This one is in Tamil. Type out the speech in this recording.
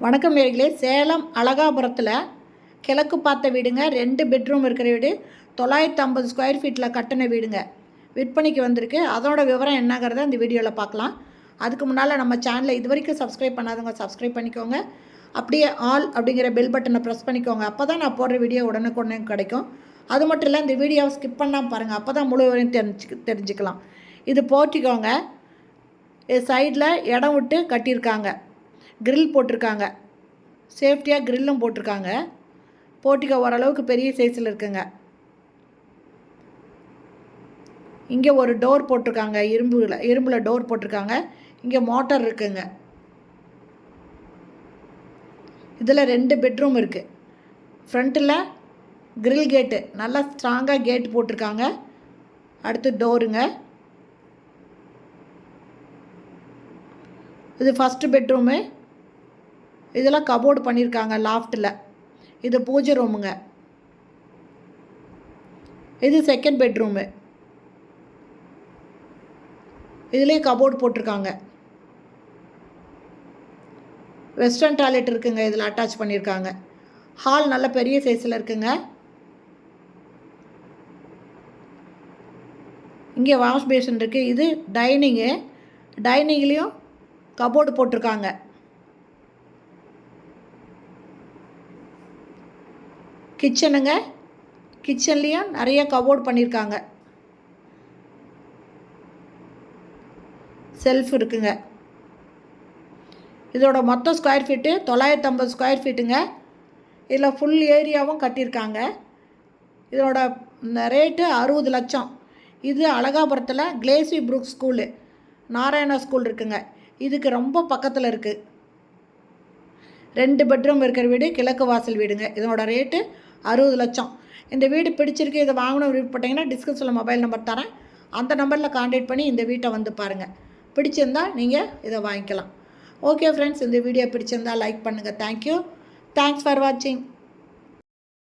வணக்கம் நேர்களே. சேலம் அழகாபுரத்தில் கிழக்கு பார்த்த வீடுங்க. ரெண்டு பெட்ரூம் இருக்கிற வீடு. தொள்ளாயிரத்து ஐம்பது ஸ்கொயர் ஃபீட்டில் கட்டின வீடுங்க. விற்பனைக்கு வந்திருக்கு. அதோட விவரம் என்னங்கிறத இந்த வீடியோவில் பார்க்கலாம். அதுக்கு முன்னால் நம்ம சேனலை இது வரைக்கும் சப்ஸ்கிரைப் பண்ணாதவங்க சப்ஸ்கிரைப் பண்ணிக்கோங்க. அப்படியே ஆல் அப்படிங்கிற பெல் பட்டனை ப்ரெஸ் பண்ணிக்கோங்க. அப்போ தான் நான் போடுற வீடியோ உடனுக்குடனே கிடைக்கும். அது மட்டும் இல்லை இந்த வீடியோவை ஸ்கிப் பண்ணால் பாருங்கள் அப்போ தான் முழு வரையும் தெரிஞ்சு தெரிஞ்சுக்கலாம். இது போட்டிக்கோங்க. சைடில் இடம் விட்டு கட்டியிருக்காங்க. கிரில் போட்டிருக்காங்க. சேஃப்டியாக கிரில்லும் போட்டிருக்காங்க. போட்டிக்கோ ஓரளவுக்கு பெரிய சைஸில் இருக்குங்க. இங்கே ஒரு டோர் போட்டிருக்காங்க. இரும்புல இரும்பில் டோர் போட்டிருக்காங்க. இங்கே மோட்டார் இருக்குங்க. இதில் ரெண்டு பெட்ரூம் இருக்குது ஃப்ரண்ட்டில் கிரில் கேட்டு நல்லா ஸ்ட்ராங்காக கேட் போட்டிருக்காங்க. அடுத்து டோருங்க இது ஃபஸ்ட்டு பெட்ரூமு இதெல்லாம் கபோர்டு பண்ணியிருக்காங்க லாஃப்ட்டில் இது பூஜை ரூமுங்க இது செகண்ட் பெட்ரூமு இதுலேயே கபோர்டு போட்டிருக்காங்க. வெஸ்டர்ன் டாய்லெட் இருக்குங்க இதில் அட்டாச் பண்ணியிருக்காங்க ஹால் நல்ல பெரிய சைஸில் இருக்குங்க. இங்கே வாஷ் பேஷன் இருக்குது இது டைனிங்கு டைனிங்லேயும் கபோர்டு போட்டிருக்காங்க. கிச்சனுங்க. கிச்சன்லேயும் நிறைய கபோர்ட் பண்ணியிருக்காங்க செல்ஃப் இருக்குங்க. இதோட மொத்த ஸ்கொயர் ஃபீட்டு தொள்ளாயிரத்து ஐம்பது ஸ்கொயர் ஃபீட்டுங்க இதில் ஃபுல் ஏரியாவும் கட்டியிருக்காங்க. இதோட ரேட்டு அறுபது லட்சம். இது அழகாபுரத்தில் கிளேசி புரூக் ஸ்கூலு நாராயணா ஸ்கூல் இருக்குங்க. இதுக்கு ரொம்ப பக்கத்தில் இருக்குது ரெண்டு பெட்ரூம் இருக்கிற வீடு கிழக்கு வாசல் வீடுங்க. இதனோட ரேட்டு அறுபது லட்சம். இந்த வீடு பிடிச்சிருக்கு இதை வாங்கணும் விருப்பப்பட்டீங்கன்னா டிஸ்கிரிப்ஷனில் மொபைல் நம்பர் தரேன். அந்த நம்பரில் காண்டாக்ட் பண்ணி இந்த வீட்டை வந்து பாருங்கள் பிடிச்சிருந்தா நீங்கள் இதை வாங்கிக்கலாம். ஓகே ஃப்ரெண்ட்ஸ் இந்த வீடியோ பிடிச்சிருந்தா லைக் பண்ணுங்கள் தேங்க்யூ தேங்க்ஸ் ஃபார் வாட்சிங்